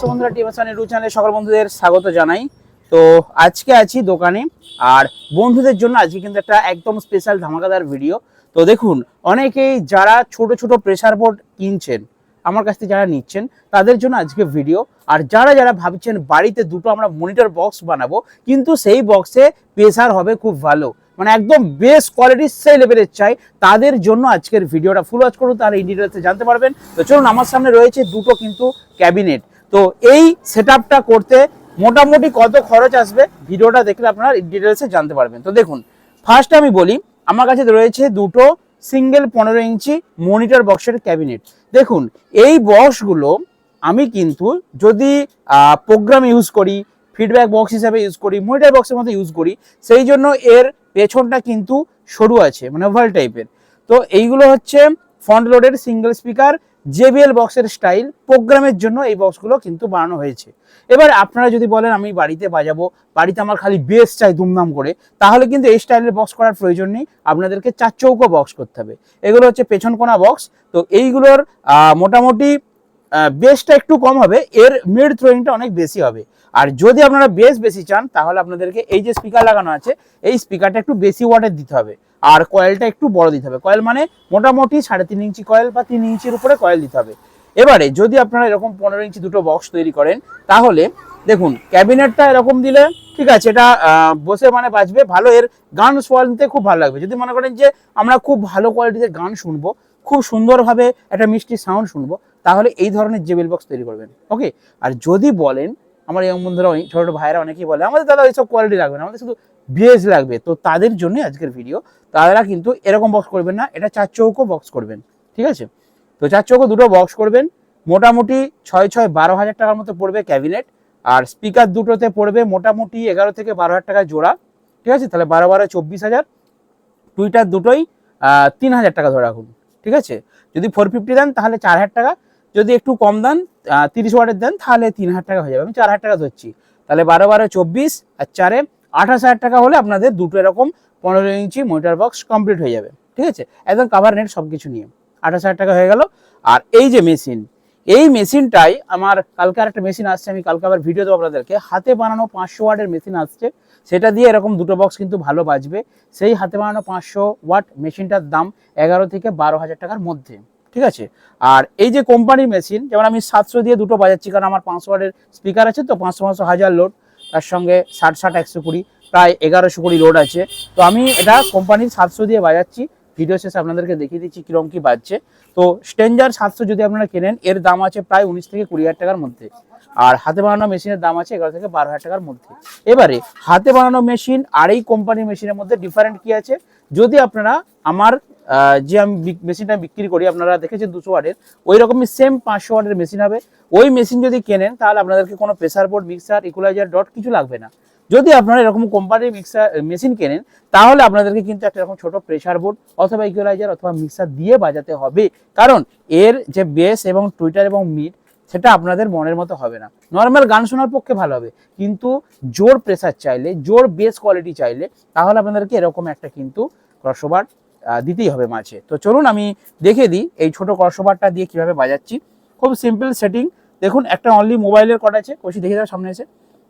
নমস্কার বন্ধুরা টিএমএসন ইউটিউব চ্যানেলে সকল বন্ধুদের স্বাগত জানাই। তো আজকে আছি দোকানে, আর বন্ধুদের জন্য আজকে কিন্তু একটা একদম স্পেশাল ধামাকাদার ভিডিও তো দেখুন, অনেকেই যারা ছোট ছোট প্রেসার বোর্ড কিনছেন, আমার কাছ থেকে যারা নিচ্ছেন, তাদের জন্য আজকে ভিডিও আর যারা যারা ভাবছেন বাড়িতে দুটো আমরা মনিটর বক্স বানাবো, কিন্তু সেই বক্সে প্রেসার হবে খুব ভালো। মানে একদম বেস্ট কোয়ালিটির সেই লেভেলের চাই, তাদের জন্য আজকের ভিডিওটা ফুল ওয়াচ করুন তারা এই ডিটেলসে জানতে পারবেন। তো চলুন, আমার সামনে রয়েছে দুটো কিন্তু ক্যাবিনেট তো এই সেট করতে মোটামুটি কত খরচ আসবে ভিডিওটা দেখলে আপনারা ডিটেলসে জানতে পারবেন। তো দেখুন ফার্স্ট আমি বলি, আমার কাছে রয়েছে দুটো সিঙ্গেল পনেরো ইঞ্চি মনিটর বক্সের ক্যাবিনেট দেখুন, এই বক্সগুলো আমি কিন্তু যদি প্রোগ্রাম ইউজ করি ফিডব্যাক বক্স হিসাবে ইউজ করি মনিটর বক্সের মধ্যে ইউজ করি, সেই জন্য এর পেছনটা কিন্তু সরু আছে মানে ওভাল টাইপের তো এইগুলো হচ্ছে ফ্রন্ট লোডের সিঙ্গেল স্পিকার জেবিএল বক্সের স্টাইল প্রোগ্রামের জন্য এই বক্সগুলো কিন্তু বানানো হয়েছে। এবার আপনারা যদি বলেন, আমি বাড়িতে বাজাবো, বাড়িতে আমার খালি বেস চাই দুমদাম করে, তাহলে কিন্তু এই স্টাইলের বক্স করার প্রয়োজন নেই। আপনাদেরকে চার চৌকো বক্স করতে হবে। এগুলো হচ্ছে পেছন কোনা বক্স। তো এইগুলোর মোটামুটি বেসটা একটু কম হবে। এর মিড থ্রোয়িংটা অনেক বেশি হবে। আর যদি আপনারা বেস বেশি চান, তাহলে আপনাদেরকে এই যে স্পিকার লাগানো আছে, এই স্পিকারটা একটু বেশি ওয়াটের দিতে হবে। আর কয়েলটা একটু বড় দিতে হবে। কয়েল মানে মোটামুটি সাড়ে তিন ইঞ্চি কয়েল বা তিন ইঞ্চির উপরে কয়েল দিতে হবে। এবারে যদি আপনারা এরকম পনেরো ইঞ্চি দুটো বক্স তৈরি করেন, তাহলে দেখুন, ক্যাবিনেটটা এরকম দিলে, ঠিক আছে, এটা বসে মানে বাজবে, ভালো, এর গান শুনতে খুব ভালো লাগবে। যদি মনে করেন যে আমরা খুব ভালো কোয়ালিটিতে গান শুনব, খুব সুন্দরভাবে একটা মিষ্টি সাউন্ড শুনব, তাহলে এই ধরনের জেবেল বক্স তৈরি করবেন। ওকে আর যদি বলেন, আমার এই বন্ধুরা ছোট ছোট ভাইরা অনেকেই বলে, আমাদের দাদা এইসব কোয়ালিটি লাগবে না, আমাদের শুধু বেজ লাগবে। তো তাদের জন্য আজকের ভিডিও তারা কিন্তু এরকম বক্স করবেন না। এটা চার চৌকো বক্স করবেন। ঠিক আছে? তো চার চৌকো দুটো বক্স করবেন। মোটামুটি ছয় ছয় বারো হাজার টাকার মতো পড়বে ক্যাবিনেট আর স্পিকার দুটোতে পড়বে মোটামুটি এগারো থেকে বারো হাজার টাকা জোড়া। ঠিক আছে? তাহলে বারো বারো চব্বিশ হাজার। টুইটার দুটোই তিন হাজার টাকা ধরে রাখুন। ঠিক আছে? যদি ফোর ফিফটি দেন তাহলে চার হাজার টাকা। যদি একটু কম দেন তিরিশ ওয়াটের দেন, তাহলে তিন হাজার টাকা হয়ে যাবে। আমি চার হাজার টাকা ধরছি। তাহলে বারো বারো চব্বিশ আর চারে আঠাশ হাজার টাকা হলে আপনাদের দুটো এরকম পনেরো ইঞ্চি মনিটর বক্স কমপ্লিট হয়ে যাবে, ঠিক আছে? একদম কাভার নেট সব কিছু নিয়ে। আঠাশ হাজার টাকা হয়ে গেল। আর এই যে মেশিন এই মেশিনটাই আমার কালকে একটা মেশিন আসছে, আমি কালকে আবার ভিডিও দেবো আপনাদেরকে। হাতে বানানো পাঁচশো ওয়াটের মেশিন আসছে। সেটা দিয়ে এরকম দুটো বক্স কিন্তু ভালো বাজবে। সেই হাতে বানানো পাঁচশো ওয়াট মেশিনটার দাম এগারো থেকে বারো হাজার টাকার মধ্যে, ঠিক আছে? আর এই যে কোম্পানির মেশিন যেমন আমি সাতশো দিয়ে দুটো বাজাচ্ছি, কারণ আমার পাঁচশো ওয়াটের স্পিকার আছে তো, পাঁচশো পাঁচশো হাজার লোড তার সঙ্গে ষাট ষাট একশো কুড়ি, প্রায় এগারোশো কুড়ি লোড আছে। তো আমি এটা কোম্পানির সাতশো দিয়ে বাজাচ্ছি। ভিডিও শেষে আপনাদেরকে দেখিয়ে দিচ্ছি কিরম কি বাজছে। তো স্টেঞ্জার সাতশো যদি আপনারা কেনেন, এর দাম আছে প্রায় উনিশ থেকে কুড়ি হাজার টাকার মধ্যে। আর হাতে বানানো মেশিনের দাম আছে এগারো থেকে বারো হাজার টাকার মধ্যে। এবারে, হাতে বানানো মেশিন আর এই কোম্পানির মেশিনের মধ্যে ডিফারেন্ট কি আছে? যদি আপনারা আমার যে আমি মেশিনটা বিক্রি করি, আপনারা দেখেছেন দুশো ওয়াটের ওই রকমই সেম পাঁচশো ওয়াটের মেশিন হবে। ওই মেশিন যদি কেনেন, তাহলে আপনাদেরকে কোনো pressure board mixer equaliser dot কিছু লাগবে না। যদি আপনারা এরকম কোম্পানির মিক্সার মেশিন কেনেন, তাহলে আপনাদেরকে কিন্তু একটা এরকম ছোট প্রেশার বোর্ড অথবা ইকুয়ালাইজার অথবা মিক্সার দিয়ে বাজাতে হবে। কারণ এর যে বেস এবং টুইটার এবং মিড সেটা আপনাদের মনের মতো হবে না। নর্মাল গান শোনার পক্ষে ভালো হবে। কিন্তু জোর প্রেসার চাইলে, জোর বেস কোয়ালিটি চাইলে, তাহলে আপনাদেরকে এরকম একটা কিন্তু ক্রসওভার দিতেই হবে মাঝে তো চলুন আমি দেখে দিই এই ছোট ক্রসওভারটা দিয়ে কীভাবে বাজাচ্ছি। খুব সিম্পল সেটিং দেখুন, একটা অনলি মোবাইলের কট আছে। কষি দেখে দাও সামনে এসে।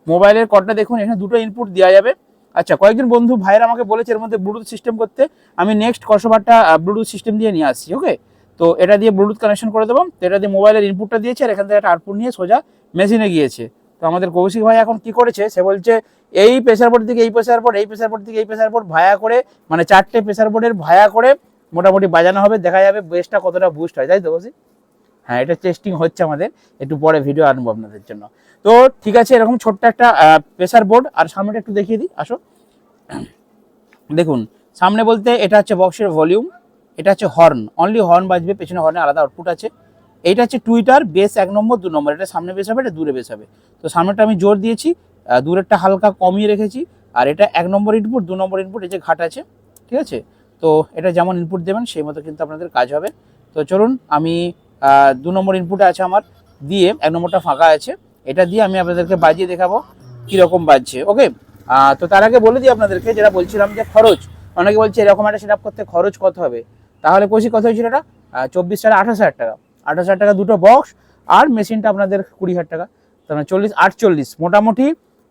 মোবাইলের কটটা দেখুন, এখানে দুটো ইনপুট দেওয়া যাবে। আচ্ছা কয়েকজন বন্ধু, ভাইয়ের আমাকে বলেছে এর মধ্যে ব্লুটুথ সিস্টেম করতে। আমি নেক্সট কসবারটা ব্লুটুথ সিস্টেম দিয়ে নিয়ে আসছি ওকে তো এটা দিয়ে ব্লুটুথ কানেকশন করে দেবো। তো এটা দিয়ে মোবাইলের ইনপুটটা দিয়েছে, আর এখান থেকে একটা আউটপুট নিয়ে সোজা মেশিনে গিয়েছে। তো আমাদের কৌশিক ভাই এখন কি করেছে? সে বলছে, এই প্রেসার বোর্ড থেকে এই প্রেসার বোর্ড এই প্রেসার বোর্ড থেকে এই প্রেসার বোর্ড ভায়া করে মানে চারটে প্রেসার বোর্ডের ভায়া করে মোটামুটি বাজানো হবে, দেখা যাবে বেসটা কতটা বুস্ট হয়। তাই তো কৌশিক হ্যাঁ এটা টেস্টিং হচ্ছে আমাদের, একটু পরে ভিডিও আনব আপনাদের জন্য। তো ঠিক আছে, এরকম ছোট্ট একটা প্রেসার বোর্ড আর সামনেটা একটু দেখিয়ে দিই, আসো। দেখুন, সামনে বলতে এটা হচ্ছে বক্সের ভলিউম এটা হচ্ছে হর্ন অনলি হর্ন বাজবে, পেছনে হর্নে আলাদা আউটপুট আছে। এইটা হচ্ছে টুইটার বেস এক নম্বর, দু নম্বর। এটা সামনে বেস হবে, এটা দূরে বেস হবে। তো সামনেটা আমি জোর দিয়েছি দূরেরটা হালকা কমিয়ে রেখেছি। আর এটা এক নম্বর ইনপুট দু নম্বর ইনপুট এই যে ঘাট আছে, ঠিক আছে? তো এটা যেমন ইনপুট দেবেন, সেই মতো কিন্তু আপনাদের কাজ হবে। তো চলুন, আমি দু নম্বর ইনপুটে আছে আমার, দিয়ে এক নম্বরটা ফাঁকা আছে। এটা দিয়ে আমি আপনাদেরকে বাজিয়ে দেখাবো কীরকম বাজছে ওকে তো তার আগে বলে দিই আপনাদেরকে, যেটা বলছিলাম যে খরচ। অনেকে বলছে এরকম একটা সেট করতে খরচ কত হবে? তাহলে কষি কত হয়েছিল এটা? চব্বিশ সালে আঠাশ হাজার টাকা। আঠাশ হাজার টাকা দুটো বক্স আর মেশিনটা আপনাদের কুড়ি হাজার টাকা। সাতান্ন চল্লিশ, আটচল্লিশ। মোটামুটি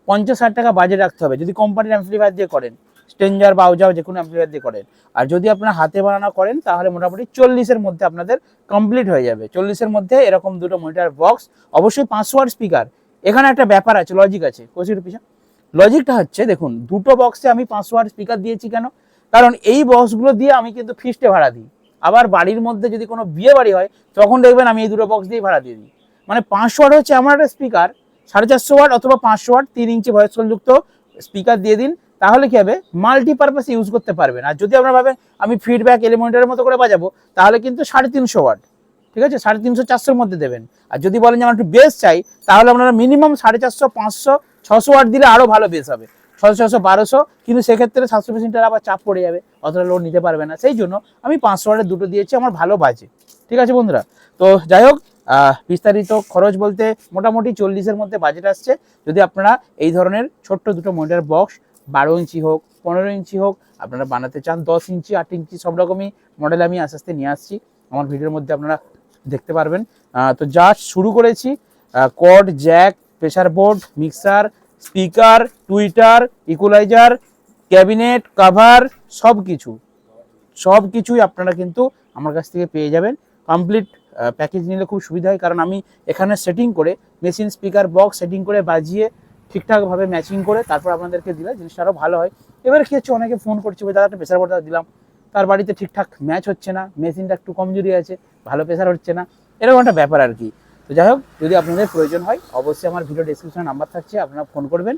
পঞ্চাশ হাজার টাকা বাজেট রাখতে হবে। যদি কোম্পানির অ্যাম্পলিফায়ার দিয়ে করেন স্টেঞ্জার বাউজাও যে কোনো অ্যাম্পলিফায়ার দিয়ে করেন। আর যদি আপনারা হাতে বানানো করেন, তাহলে মোটামুটি চল্লিশের মধ্যে আপনাদের কমপ্লিট হয়ে যাবে। চল্লিশের মধ্যে এরকম দুটো মনিটার বক্স অবশ্যই পাঁচশো ওয়াট স্পিকার এখানে একটা ব্যাপার আছে লজিক আছে। কোচির পিছনে? লজিকটা হচ্ছে, দেখুন, দুটো বক্সে আমি পাঁচশো ওয়াট স্পিকার দিয়েছি কেন? কারণ এই বক্সগুলো দিয়ে আমি কিন্তু ফিস্টে ভাড়া দিই। আবার বাড়ির মধ্যে যদি কোনো বিয়ে বাড়ি হয়, তখন দেখবেন আমি এই দুটো বক্স দিয়ে ভাড়া দিয়ে দিই। মানে পাঁচশো ওয়াট হচ্ছে আমার একটা স্পিকার সাড়ে চারশো ওয়াট অথবা পাঁচশো ওয়াট তিন ইঞ্চি ভয়েস যুক্ত স্পিকার দিয়ে দিন, তাহলে কি হবে? মাল্টিপারপাস ইউজ করতে পারবেন। আর যদি আপনারা ভাবেন আমি ফিডব্যাক এলিমেন্টের মতো করে বাজাবো, তাহলে কিন্তু সাড়ে তিনশো ওয়াট ঠিক আছে? সাড়ে তিনশো চারশোর মধ্যে দেবেন। আর যদি বলেন যে আমার একটু বেস চাই, তাহলে আপনারা মিনিমাম সাড়ে চারশো, পাঁচশো, ছশো ওয়াট দিলে আরও ভালো বেস হবে। ছশো বারোশো, কিন্তু সেক্ষেত্রে সাতশো মেশিনটার আবার চাপ পড়ে যাবে, অতটা লোড নিতে পারবে না। সেই জন্য আমি পাঁচশো ওয়াটের দুটো দিয়েছি আমার ভালো বাজে ঠিক আছে বন্ধুরা? তো যাই হোক বিস্তারিত খরচ বলতে মোটামুটি চল্লিশের মধ্যে বাজেট আসছে। যদি আপনারা এই ধরনের ছোট্ট দুটো মনিটর বক্স বারো ইঞ্চি হোক, পনেরো ইঞ্চি হোক, আপনারা বানাতে চান, দশ ইঞ্চি, আট ইঞ্চি, সব রকমই মডেল আমি আস্তে আস্তে নিয়ে আসছি। আমার ভিডিওর মধ্যে আপনারা দেখতে পারবেন। তো যা শুরু করেছি cord jack pressure board mixer speaker, tweeter, equaliser, cabinet, cover সব কিছু সব কিছুই আপনারা কিন্তু আমার কাছ থেকে পেয়ে যাবেন। কমপ্লিট প্যাকেজ নিলে খুব সুবিধা হয়, কারণ আমি এখানে সেটিং করে, মেশিন, স্পিকার, বক্স সেটিং করে বাজিয়ে ঠিকঠাকভাবে ম্যাচিং করে তারপর আপনাদেরকে দিলে জিনিসটা আরও ভালো হয়। এবারে কি হচ্ছে, অনেকে ফোন করছে, "ভাই, দাদা, একটা প্রেসার বোর্ডটা দিলাম। তার বাড়িতে ঠিকঠাক ম্যাচ হচ্ছে না, মেশিনটা একটু কমজোরি আছে, ভালো প্রেশার হচ্ছে না। এরকম একটা ব্যাপার আর কি। তো যাই হোক, যদি আপনাদের প্রয়োজন হয়, অবশ্যই আমার ভিডিও ডিসক্রিপশনে নাম্বার থাকছে, আপনারা ফোন করবেন।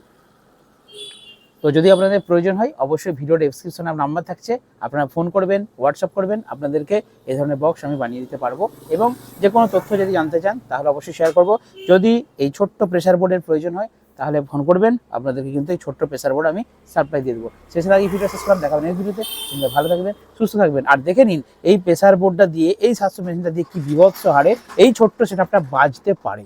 তো যদি আপনাদের প্রয়োজন হয়, অবশ্যই ভিডিও ডিসক্রিপশনে নাম্বার থাকছে, আপনারা ফোন করবেন হোয়াটসঅ্যাপ করবেন, আপনাদেরকে এ ধরনের বক্স আমি বানিয়ে দিতে পারব। এবং যে কোনো তথ্য যদি জানতে চান, তাহলে অবশ্যই শেয়ার করব। যদি এই ছোট্ট প্রেশার বোর্ডের প্রয়োজন হয় তাহলে ফোন করবেন, আপনাদেরকে কিন্তু এই ছোট্ট প্রেসার বোর্ড আমি সাপ্লাই দিয়ে দেবো। সেটা আগে ভিডিও শেষ করলাম, দেখাবেন এই ভিডিওতে তোমরা ভালো থাকবেন সুস্থ থাকবেন। আর দেখে নিন, এই প্রেসার বোর্ডটা দিয়ে, এই স্বাস্থ্য মেশিনটা দিয়ে কি বিভৎস হারে এই ছোট্ট সেটা আপনার বাজতে পারে।